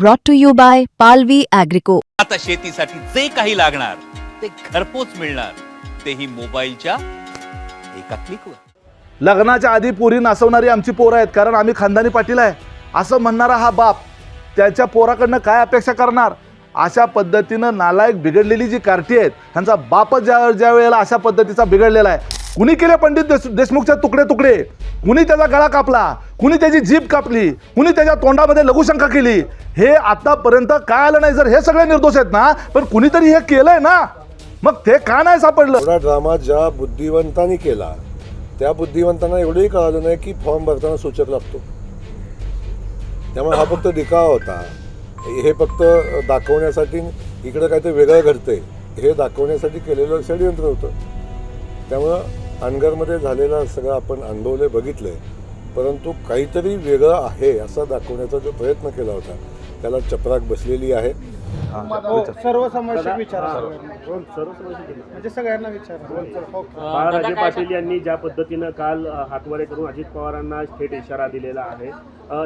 brought to you by Palvi Agrico. आता शेतीसाठी जे काही लागणार ते घरपोच मिळणार. तेही मोबाईलच्या एका क्लिकवर लग्नाच्या आधी पोरी नाचवणारी आमची पोरं आहेत कारण आम्ही खानदानी पाटील आहे. असं म्हणणारा हा बाप त्याच्या पोराकडनं काय अपेक्षा करणार? अशा पद्धतीनं नालायक बिघडलेली जी कार्टी आहेत त्यांचा बापच ज्या ज्या वेळेला अशा पद्धतीचा बिघडलेला आहे. कुणी केले पंडित देश देशमुखचे तुकडे तुकडे? कुणी त्याचा गळा कापला? कुणी त्याची जीभ कापली? कुणी त्याच्या तोंडामध्ये लघुशंका केली? हे आतापर्यंत काय आलं नाही जर हे सगळे निर्दोष आहेत ना पण कुणीतरी हे केलंय ना? मग ते का नाही सापडलं? ड्रामा ज्या बुद्धिवंतांनी केला त्या बुद्धिवंतांना एवढंही कळालं नाही की फॉर्म भरताना सूचक लागतो. त्यामुळे हा फक्त दिखावा होता. हे फक्त दाखवण्यासाठी इकडं काहीतरी वेगळं घडतंय. हे दाखवण्यासाठी केलेलं षडयंत्र होतं. त्यामुळं अनगरमध्ये झालेलं सगळं आपण अनुभवले बघितलंय परंतु काहीतरी वेगळं आहे असा दाखवण्याचा जो प्रयत्न केला होता त्याला चपराक बसलेली आहे. हो, सर्वसमावेशक विचार म्हणजे सगळ्यांना विचार. हो. बाळाराजे पाटील यांनी ज्या पद्धतीनं काल हातवारे करून अजित पवारांना थेट इशारा दिलेला आहे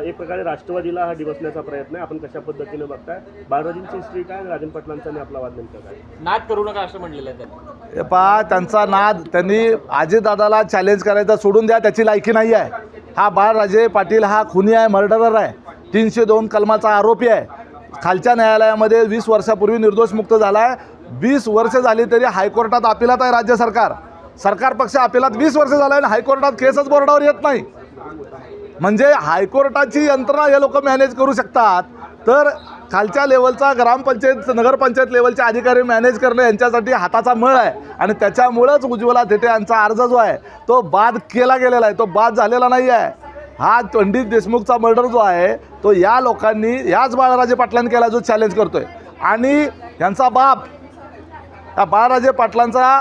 एक प्रकारे राष्ट्रवादीला हा डिवसण्याचा प्रयत्न आहे. आपण कशा पद्धतीनं बघताय? बाळाराजेंची हिस्ट्री काय आणि राजन पाटलांचा आणि आपला वाद नेमका काय? नाद करू नका असं म्हणलेलं आहे त्यांनी. हे पहा त्यांचा नाद त्यांनी आजीदादाला चॅलेंज करायचा सोडून द्या त्याची लायकी नाही आहे. हा बाळराजे पाटील हा खुनी आहे मर्डरर आहे. तीनशे दोन कलमाचा आरोपी आहे. खालच्या न्यायालयामध्ये वीस वर्षापूर्वी निर्दोष मुक्त झाला आहे वीस वर्ष झाली तरी हायकोर्टात अपिलात आहे राज्य सरकार. सरकार पक्ष अपिलात वीस वर्ष झालं आहे आणि हायकोर्टात केसच बोर्डावर येत नाही. म्हणजे हायकोर्टाची यंत्रणा हे लोक मॅनेज करू शकतात. तर खालच्या लेवलचा ग्रामपंचायत नगरपंचायत लेवलचे अधिकारी मॅनेज करणं यांच्यासाठी हाताचा मळ आहे. आणि त्याच्यामुळंच उज्ज्वला थेटे यांचा अर्ज जो आहे तो बाद केला गेलेला आहे. तो बाद झालेला नाही आहे. हा पंडित देशमुखचा मर्डर जो आहे तो या लोकांनी याच बाळराजे पाटलांनी केला जो चॅलेंज करतो आहे आणि यांचा बाप या बाळराजे पाटलांचा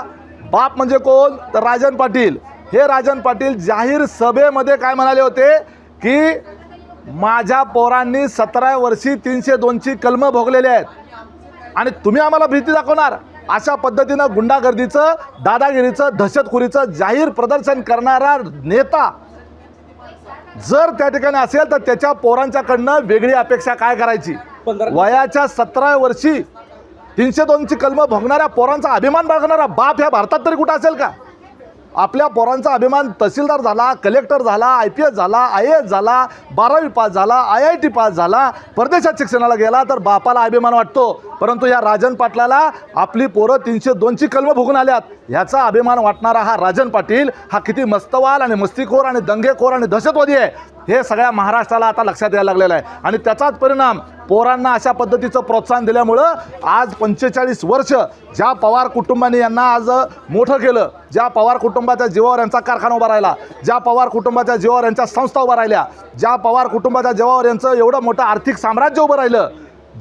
बाप म्हणजे कोण? तर राजन पाटील. हे राजन पाटील जाहीर सभेमध्ये काय म्हणाले होते? की माझ्या पोरांनी सतरा वर्षी तीनशे दोनची कलमं भोगलेली आहेत. आणि तुम्ही आम्हाला भीती दाखवणार. अशा पद्धतीनं गुंडागर्दीचं दादागिरीचं दहशतखोरीचं जाहीर प्रदर्शन करणारा नेता जर त्या ठिकाणी असेल तर त्याच्या पोरांच्याकडनं वेगळी अपेक्षा काय करायची? वयाच्या सतरा वर्षी तीनशे दोनची कलमं भोगणाऱ्या पोरांचा अभिमान बाळगणारा बाप ह्या भारतात तरी कुठं असेल का? आपल्या पोरांचा अभिमान तहसीलदार झाला कलेक्टर झाला आय पी एस झाला आय एस झाला बारावी पास झाला आय आय टी पास झाला परदेशात शिक्षणाला गेला तर बापाला अभिमान वाटतो. परंतु या राजन पाटलाला आपली पोरं तीनशे दोनची कलम भोगून आल्यात. ह्याचा अभिमान वाटणारा हा राजन पाटील हा किती मस्तवाल आणि मस्तीखोर आणि दंगेखोर आणि दहशतवादी आहे. हे सगळ्या महाराष्ट्राला आता लक्षात यायला लागलेलं आहे. आणि त्याचाच परिणाम पोरांना अशा पद्धतीचं प्रोत्साहन दिल्यामुळं आज पंचेचाळीस वर्ष ज्या पवार कुटुंबाने यांना आज मोठं केलं ज्या पवार कुटुंबाच्या जीवावर यांचा कारखाना उभा राहिला ज्या पवार कुटुंबाच्या जीवावर यांच्या संस्था उभा राहिल्या ज्या पवार कुटुंबाच्या जीवावर यांचं एवढं मोठं आर्थिक साम्राज्य उभं राहिलं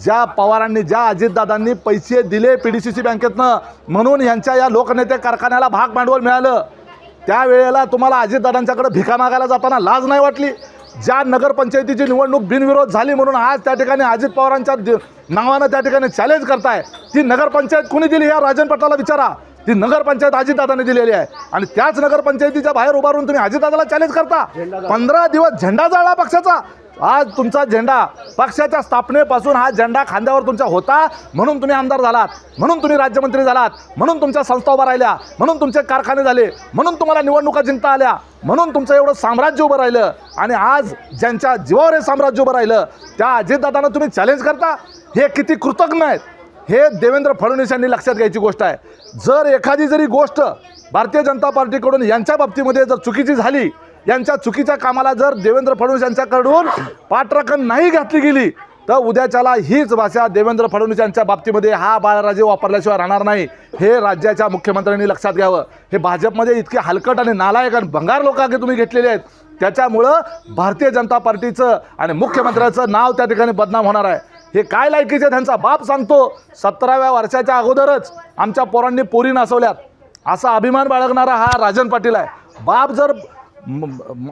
ज्या पवारांनी ज्या अजितदादांनी पैसे दिले पी डी सी सी बँकेतनं म्हणून यांच्या या लोकनेते कारखान्याला भाग भांडवल मिळालं. त्यावेळेला तुम्हाला अजितदादांच्याकडे भिका मागायला जाताना लाज नाही वाटली? ज्या नगरपंचायतीची निवडणूक बिनविरोध झाली म्हणून आज त्या ठिकाणी अजित पवारांच्या नावानं त्या ठिकाणी चॅलेंज करताय. ती नगरपंचायत कुणी दिली या राजन पटलाला विचारा. ती नगरपंचायत अजितदादाने दिलेली आहे. आणि त्याच नगरपंचायतीच्या बाहेर उभारून तुम्ही अजितदादाला चॅलेंज करता. पंधरा दिवस झेंडा जाळला पक्षाचा. आज तुमचा झेंडा पक्षाच्या स्थापनेपासून हा झेंडा खांद्यावर तुमचा होता म्हणून तुम्ही आमदार झालात म्हणून तुम्ही राज्यमंत्री झालात म्हणून तुमच्या संस्था उभा राहिल्या म्हणून तुमचे कारखाने झाले म्हणून तुम्हाला निवडणुका जिंकता आल्या म्हणून तुमचं एवढं साम्राज्य उभं राहिलं आणि आज ज्यांच्या जीवावर हे साम्राज्य उभं राहिलं त्या अजितदादांना तुम्ही चॅलेंज करता? हे किती कृतज्ञ आहेत. हे देवेंद्र फडणवीस यांनी लक्षात घ्यायची गोष्ट आहे. जर एखादी जरी गोष्ट भारतीय जनता पार्टीकडून यांच्या बाबतीमध्ये जर चुकीची झाली यांच्या चुकीच्या कामाला जर देवेंद्र फडणवीस यांच्याकडून पाठराखण नाही घातली गेली तर उद्याच्याला हीच भाषा देवेंद्र फडणवीस यांच्या बाबतीमध्ये हा बाळराजे वापरल्याशिवाय राहणार नाही. हे राज्याच्या मुख्यमंत्र्यांनी लक्षात घ्यावं. हे भाजपमध्ये इतके हलकट आणि नालायक आणि भंगार लोक आगे तुम्ही घेतलेले आहेत. त्याच्यामुळं भारतीय जनता पार्टीचं आणि मुख्यमंत्र्याचं नाव त्या ठिकाणी बदनाम होणार आहे. हे काय लायकीचे त्यांचा बाप सांगतो. सतराव्या वर्षाच्या अगोदरच आमच्या पोरांनी पोरी नासवल्यात. असा अभिमान बाळगणारा हा राजन पाटील आहे. बाप जर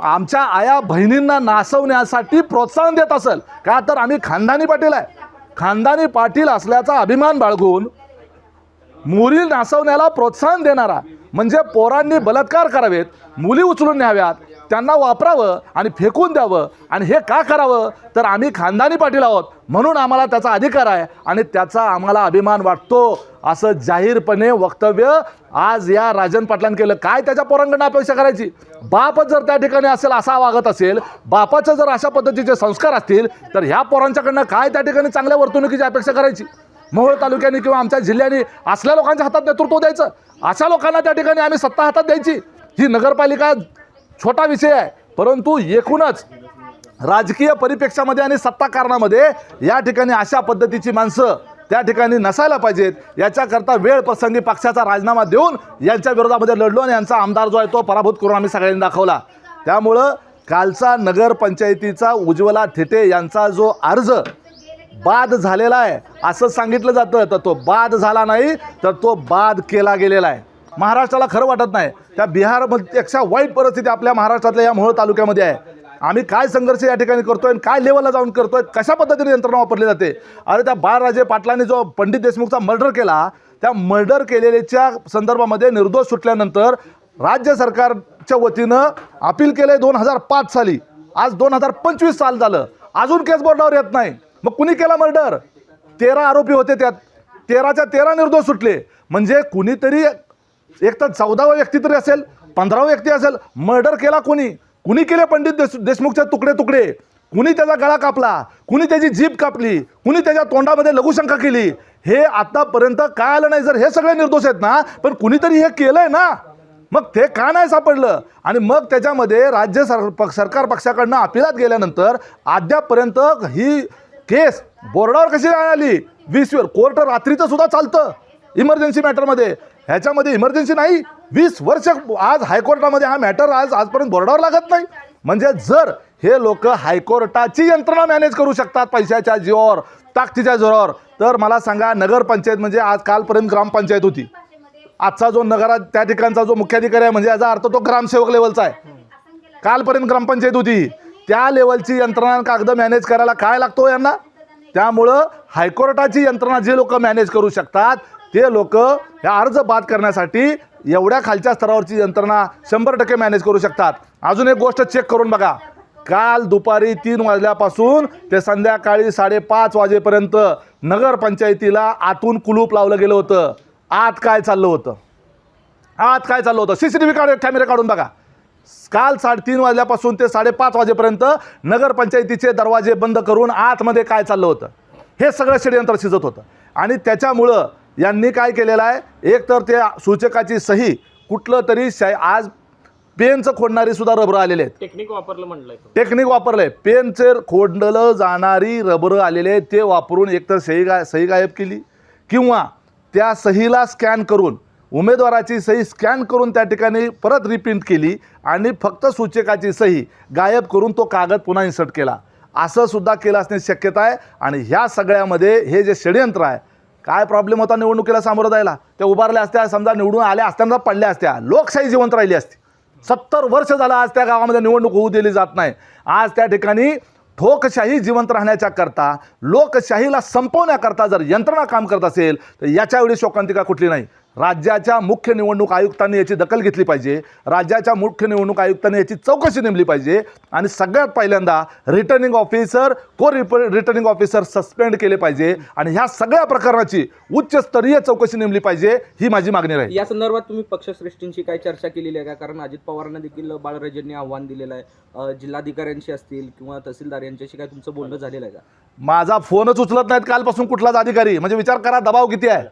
आमच्या आया बहिणींना नाचवण्यासाठी प्रोत्साहन देत असेल. का तर आम्ही खानदानी पाटील आहे. खानदानी पाटील असल्याचा अभिमान बाळगून मुली नाचवण्याला प्रोत्साहन देणारा म्हणजे पोरांनी बलात्कार करावेत मुली उचलून न्याव्यात त्यांना वापरावं आणि फेकून द्यावं. आणि हे का करावं? तर आम्ही खानदानी पाटील आहोत. म्हणून आम्हाला त्याचा अधिकार आहे आणि त्याचा आम्हाला अभिमान वाटतो. असं जाहीरपणे वक्तव्य आज या राजन पाटलांनी केलं. काय त्याच्या पोरांकडनं अपेक्षा करायची? बापच जर त्या ठिकाणी असेल असा वागत असेल बापाचं जर अशा पद्धतीचे संस्कार असतील तर ह्या पोरांच्याकडनं काय त्या ठिकाणी चांगल्या वर्तणुकीची अपेक्षा करायची? मोहोळ तालुक्याने किंवा आमच्या जिल्ह्याने असल्या लोकांच्या हातात नेतृत्व द्यायचं? अशा लोकांना त्या ठिकाणी आम्ही सत्ता हातात द्यायची? ही नगरपालिका छोटा विषय आहे. परंतु एकूणच राजकीय परिप्रेक्षामध्ये आणि सत्ता कारणामध्ये या ठिकाणी अशा पद्धतीची माणसं त्या ठिकाणी नसायला पाहिजेत. याच्याकरता वेळ प्रसंगी पक्षाचा राजीनामा देऊन यांच्या विरोधामध्ये लढलो आणि यांचा आमदार जो आहे तो पराभूत करून आम्ही सगळ्यांनी दाखवला. त्यामुळं कालचा नगरपंचायतीचा उज्ज्वला थेटे यांचा जो अर्ज बाद झालेला आहे असं सांगितलं जातं तर तो बाद झाला नाही तर तो बाद केला गेलेला आहे. महाराष्ट्राला खरं वाटत नाही. त्या बिहारमध्ये वाईट परिस्थिती आपल्या महाराष्ट्रातल्या या मोहोळ तालुक्यामध्ये आहे. आम्ही काय संघर्ष या ठिकाणी करतोय आणि काय लेवलला जाऊन करतोय कशा पद्धतीने यंत्रणा वापरली जाते? अरे त्या बाळराजे पाटलांनी जो पंडित देशमुखचा मर्डर केला त्या मर्डर केलेल्याच्या संदर्भामध्ये निर्दोष सुटल्यानंतर राज्य सरकारच्या वतीनं अपील केलंय दोन हजार पाच साली. आज दोन हजार पंचवीस साल झालं. अजून केस बोर्डावर येत नाही. मग कुणी केला मर्डर तेरा आरोपी होते त्यात. तेराच्या तेरा निर्दोष सुटले. म्हणजे कुणीतरी एक तर चौदावा व्यक्ती तरी असेल पंधरावा व्यक्ती असेल मर्डर केला कोणी? कुणी केले पंडित देश देशमुखचे तुकडे तुकडे? कुणी त्याचा गळा कापला? कुणी त्याची जीभ कापली? कुणी त्याच्या तोंडामध्ये लघुशंका केली? हे आतापर्यंत काय आलं नाही जर हे सगळे निर्दोष आहेत ना पण कुणीतरी हे केलंय ना. मग ते का नाही सापडलं? आणि मग त्याच्यामध्ये राज्य सर पक सरकार पक्षाकडनं अपिलात गेल्यानंतर अद्यापर्यंत ही केस बोर्डावर कशी आली? वीस कोर्ट रात्रीचं सुद्धा चालतं इमर्जन्सी मॅटरमध्ये. ह्याच्यामध्ये इमर्जन्सी नाही. वीस वर्ष आज हायकोर्टामध्ये हा मॅटर आज आजपर्यंत बोर्डावर लागत नाही. म्हणजे जर हे लोक हायकोर्टाची यंत्रणा मॅनेज करू शकतात पैशाच्या जीवावर ताकदीच्या जोरावर तर मला सांगा नगरपंचायत म्हणजे आज कालपर्यंत ग्रामपंचायत होती. आजचा जो नगरात त्या ठिकाणचा जो मुख्याधिकारी आहे म्हणजे याचा अर्थ तो ग्रामसेवक लेवलचा आहे. कालपर्यंत ग्रामपंचायत होती. त्या लेवलची यंत्रणा कागद मॅनेज करायला काय लागतो यांना? त्यामुळं हायकोर्टाची यंत्रणा जे लोक मॅनेज करू शकतात ते लोक ह्या अर्ज बाद करण्यासाठी एवढ्या खालच्या स्तरावरची यंत्रणा शंभर टक्के मॅनेज करू शकतात. अजून एक गोष्ट चेक करून बघा. काल दुपारी तीन वाजल्यापासून ते संध्याकाळी साडेपाच वाजेपर्यंत नगरपंचायतीला आतून कुलूप लावलं गेलं होतं. आत काय चाललं होतं? आत काय चाललं होतं? सी सी टी व्ही काढ कॅमेरे काढून बघा. काल साडेतीन वाजल्यापासून ते साडेपाच वाजेपर्यंत नगरपंचायतीचे दरवाजे बंद करून आतमध्ये काय चाललं होतं? हे सगळं षडयंत्र शिजत होतं. आणि त्याच्यामुळं यांनी काय केलेलं आहे? एक तर ते सूचकाची सही कुठलं तरी आज पेनचं खोडणारी सुद्धा रबरं आलेले आहेत. टेक्निक वापरलं म्हणलंय तो. टेक्निक वापरलंय. पेनचे खोडलं जाणारी रबरं आलेले आहेत. ते वापरून एकतर सही गा सही गायब केली किंवा त्या सहीला स्कॅन करून उमेदवाराची सही स्कॅन करून त्या ठिकाणी परत रिप्रिंट केली आणि फक्त सूचकाची सही गायब करून तो कागद पुन्हा इन्सर्ट केला. असं सुद्धा केलं असण्याची शक्यता आहे. आणि ह्या सगळ्यामध्ये हे जे षडयंत्र आहे काय प्रॉब्लेम होता निवडणुकीला सामोरं जायला? त्या उभारल्या असत्या समजा निवडून आल्या असताना पडल्या असत्या. लोकशाही जिवंत राहिली असती. सत्तर वर्ष झालं आज त्या गावामध्ये निवडणूक होऊ दिली जात नाही. आज त्या ठिकाणी ठोकशाही जिवंत राहण्याच्या करता लोकशाहीला संपवण्याकरता जर यंत्रणा काम करत असेल तर याच्यावेळी शोकांतिका कुठली नाही. राज्याच्या मुख्य निवडणूक आयुक्तांनी याची दखल घेतली पाहिजे. राज्याच्या मुख्य निवडणूक आयुक्तांनी याची चौकशी नेमली पाहिजे. आणि सगळ्यात पहिल्यांदा रिटर्निंग ऑफिसर को रिप रिटर्निंग ऑफिसर सस्पेंड केले पाहिजे. आणि ह्या सगळ्या प्रकरणाची उच्चस्तरीय चौकशी नेमली पाहिजे ही माझी मागणी राहील. या संदर्भात तुम्ही पक्षश्रेष्ठींशी काय चर्चा केलेली आहे का? कारण अजित पवारांना देखील बाळराजेंनी आव्हान दिलेलं आहे. जिल्हाधिकाऱ्यांशी असतील किंवा तहसीलदार यांच्याशी काय तुमचं बोलणं झालेलं आहे का? माझा फोनच उचलत नाहीत कालपासून कुठलाच अधिकारी. म्हणजे विचार करा दबाव किती आहे?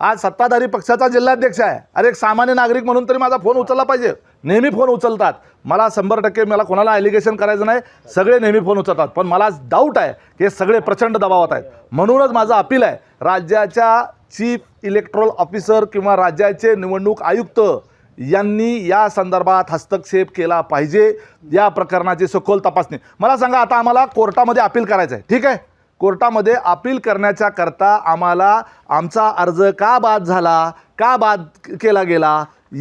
आज सत्ताधारी पक्षाचा जिल्हाध्यक्ष आहे. अरे एक सामान्य नागरिक म्हणून तरी माझा फोन उचलला पाहिजे. नेहमी फोन उचलतात. मला शंभर टक्के मला कोणाला ॲलिगेशन करायचं नाही. सगळे नेहमी फोन उचलतात. पण मला डाऊट आहे की हे सगळे प्रचंड दबावात आहेत. म्हणूनच माझं अपील आहे राज्याच्या चीफ इलेक्ट्रल ऑफिसर किंवा राज्याचे निवडणूक आयुक्त यांनी या संदर्भात हस्तक्षेप केला पाहिजे. या प्रकरणाची सखोल तपासणी. मला सांगा आता आम्हाला कोर्टामध्ये अपील करायचं आहे ठीक आहे? कोर्टामध्ये अपील करण्याच्या करता आम्हाला आमचा अर्ज का बाद झाला का बाद केला गेला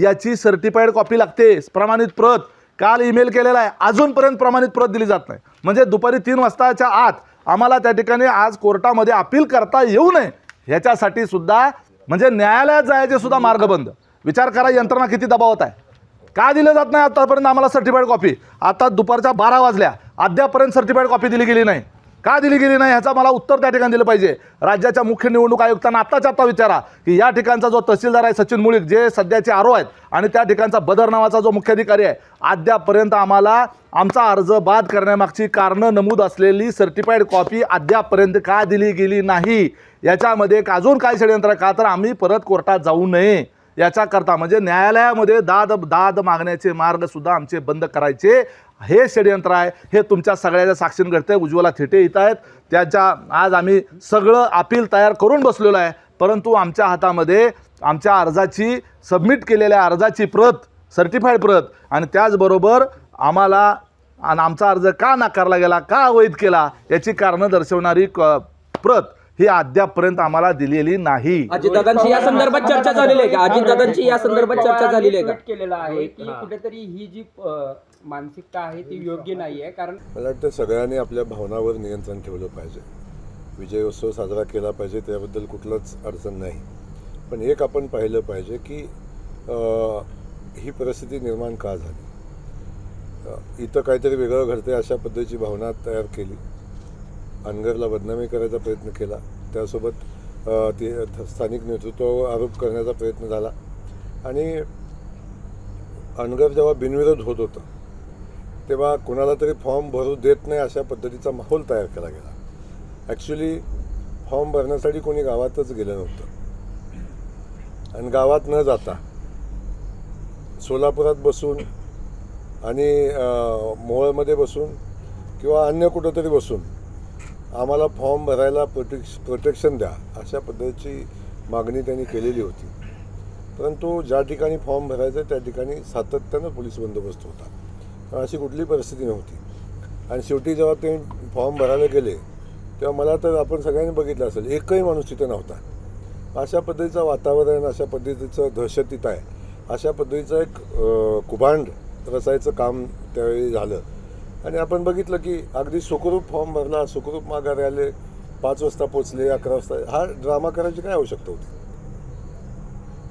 याची सर्टिफाईड कॉपी लागते प्रमाणित प्रत. काल ईमेल केलेला आहे. अजूनपर्यंत प्रमाणित प्रत दिली जात नाही. म्हणजे दुपारी तीन वाजताच्या आत आम्हाला त्या ठिकाणी आज कोर्टामध्ये अपील करता येऊ नये. ह्याच्यासाठी सुद्धा म्हणजे न्यायालयात जायचे सुद्धा मार्ग बंद विचार करा यंत्रणा किती दबावत आहे. का दिलं जात नाही आतापर्यंत आम्हाला सर्टिफाईड कॉपी आता दुपारच्या बारा वाजल्या. अद्यापर्यंत सर्टिफाईड कॉपी दिली गेली नाही. का दिली गेली नाही ह्याचा मला उत्तर त्या ठिकाणी दिलं पाहिजे. राज्याच्या मुख्य निवडणूक आयुक्तांना आत्ताच आत्ता विचारा की या ठिकाणचा जो तहसीलदार आहे सचिन मुळीक जे सध्याचे आरो आहेत आणि त्या ठिकाणचा बदर नावाचा जो मुख्याधिकारी आहे अद्यापर्यंत आम्हाला आमचा अर्ज बाद करण्यामागची कारणं नमूद असलेली सर्टिफाईड कॉपी अद्यापर्यंत का दिली गेली नाही. याच्यामध्ये अजून काय षडयंत्र का तर आम्ही परत कोर्टात जाऊ नये. याच्याकरता म्हणजे न्यायालयामध्ये दाद दाद मागण्याचे मार्गसुद्धा आमचे बंद करायचे. हे षडयंत्र आहे. हे तुमच्या सगळ्याच्या साक्षीन घडतंय. उज्ज्वला थेटे येत आहेत. त्याच्या आज आम्ही सगळं अपील तयार करून बसलेलो आहे. परंतु आमच्या हातामध्ये आमच्या अर्जाची सबमिट केलेल्या अर्जाची प्रत सर्टिफाईड प्रत आणि त्याचबरोबर आम्हाला आणि आमचा अर्ज का नाकारला गेला का अवैध केला याची कारणं दर्शवणारी क प्रत ही अद्यापपर्यंत आम्हाला दिलेली नाही. अजितदादांची या संदर्भात चर्चा झालेली आहे का? अजितदादांची या संदर्भात चर्चा झालेली आहे का? केलेलं आहे की कुठेतरी ही जी अ, मानसिकता आहे ती योग्य नाही आहे कारण मला वाटतं सगळ्यांनी आपल्या भावनावर नियंत्रण ठेवलं पाहिजे. विजय उत्सव साजरा केला पाहिजे त्याबद्दल कुठलंच अडचण नाही. पण एक आपण पाहिलं पाहिजे की अं, ही परिस्थिती निर्माण का झाली? अं, इथं काहीतरी वेगळं घडते अशा पद्धतीची भावना तयार केली. अनगरला बदनामी करायचा प्रयत्न केला. त्यासोबत ते स्थानिक नेतृत्वावर आरोप करण्याचा प्रयत्न झाला. आणि अनगर जेव्हा बिनविरोध होत होतं तेव्हा कोणाला तरी फॉर्म भरू देत नाही अशा पद्धतीचा माहोल तयार केला गेला. ॲक्च्युली फॉर्म भरण्यासाठी कोणी गावातच गेलं नव्हतं. आणि गावात न जाता सोलापुरात बसून आणि मोहळमध्ये बसून किंवा अन्य कुठंतरी बसून आम्हाला फॉर्म भरायला प्रोटेक्श प्रोटेक्शन द्या अशा पद्धतीची मागणी त्यांनी केलेली होती. परंतु ज्या ठिकाणी फॉर्म भरायचं त्या ठिकाणी सातत्यानं पोलीस बंदोबस्त होता. अशी कुठली परिस्थिती नव्हती. आणि शेवटी जेव्हा ते फॉर्म भरायला गेले तेव्हा मला तर आपण सगळ्यांनी बघितलं असेल एकही माणूस तिथे नव्हता. अशा पद्धतीचं वातावरण अशा पद्धतीचं दहशतीत आहे. अशा पद्धतीचं एक कुभांड रचायचं काम त्यावेळी झालं. आणि आपण बघितलं की अगदी सुखरूप फॉर्म भरला सुखरूप माघारी आले पाच वाजता पोचले अकरा वाजता हा ड्रामा करायची काय आवश्यकता होती?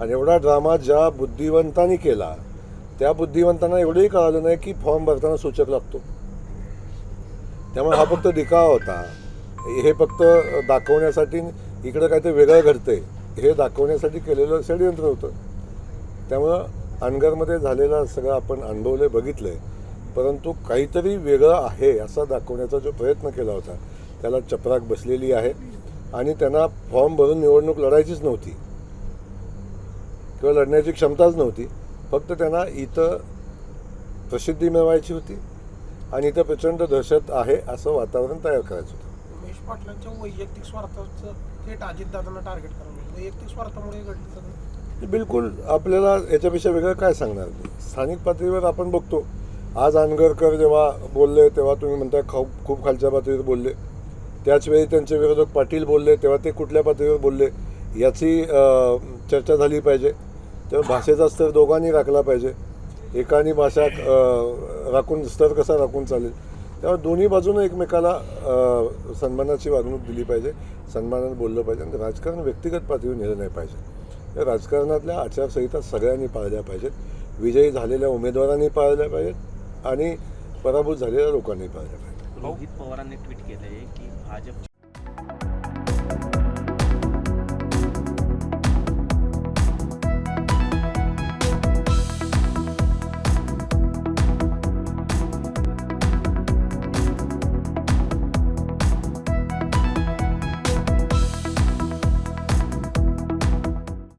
आणि एवढा ड्रामा ज्या बुद्धिवंतांनी केला त्या बुद्धिवंतांना एवढंही कळालं नाही की फॉर्म भरताना सूचक लागतो. त्यामुळे हा फक्त दिखावा होता. हे फक्त दाखवण्यासाठी इकडं काहीतरी वेगळं घडतंय. हे दाखवण्यासाठी केलेलं षडयंत्र होतं. त्यामुळं अनगरमध्ये झालेला सगळं आपण अनुभवलं बघितलं आहे परंतु काहीतरी वेगळं आहे असा दाखवण्याचा जो प्रयत्न केला होता. त्याला चपराक बसलेली आहे आणि त्यांना फॉर्म भरून निवडणूक लढायचीच नव्हती. किंवा लढण्याची क्षमताच नव्हती. फक्त त्यांना इथं प्रसिद्धी मिळवायची होती आणि इथं प्रचंड दहशत आहे असं वातावरण तयार करायचं होतं. उमेश पाटलांच्या वैयक्तिक स्वार्थाचं थेट अजितदादांना टार्गेट करणं वैयक्तिक स्वार्थामुळे घडलं बिलकुल. आपल्याला याच्यापेक्षा वेगळं काय सांगणार? स्थानिक पातळीवर आपण बघतो. आज आनगरकर जेव्हा बोलले तेव्हा तुम्ही म्हणताय खूप खूप खालच्या पातळीवर बोलले. त्याचवेळी त्यांचे विरोधक पाटील बोलले तेव्हा ते कुठल्या पातळीवर बोलले याची चर्चा झाली पाहिजे. तेव्हा भाषेचा स्तर दोघांनी राखला पाहिजे. एकानी भाषा राखून स्तर कसा राखून चालेल? तेव्हा दोन्ही बाजूनं एकमेकाला सन्मानाची वागणूक दिली पाहिजे सन्मानानं बोललं पाहिजे आणि राजकारण व्यक्तिगत पातळीवर नेलं नाही पाहिजे. या राजकारणातल्या आचारसंहिता सगळ्यांनी पाळल्या पाहिजेत. विजयी झालेल्या उमेदवारांनी पाळल्या पाहिजेत. आणि पराभूत झालेल्या लोकांनी पाहिजे. रोहित पवारांनी ट्विट केलंय की भाजप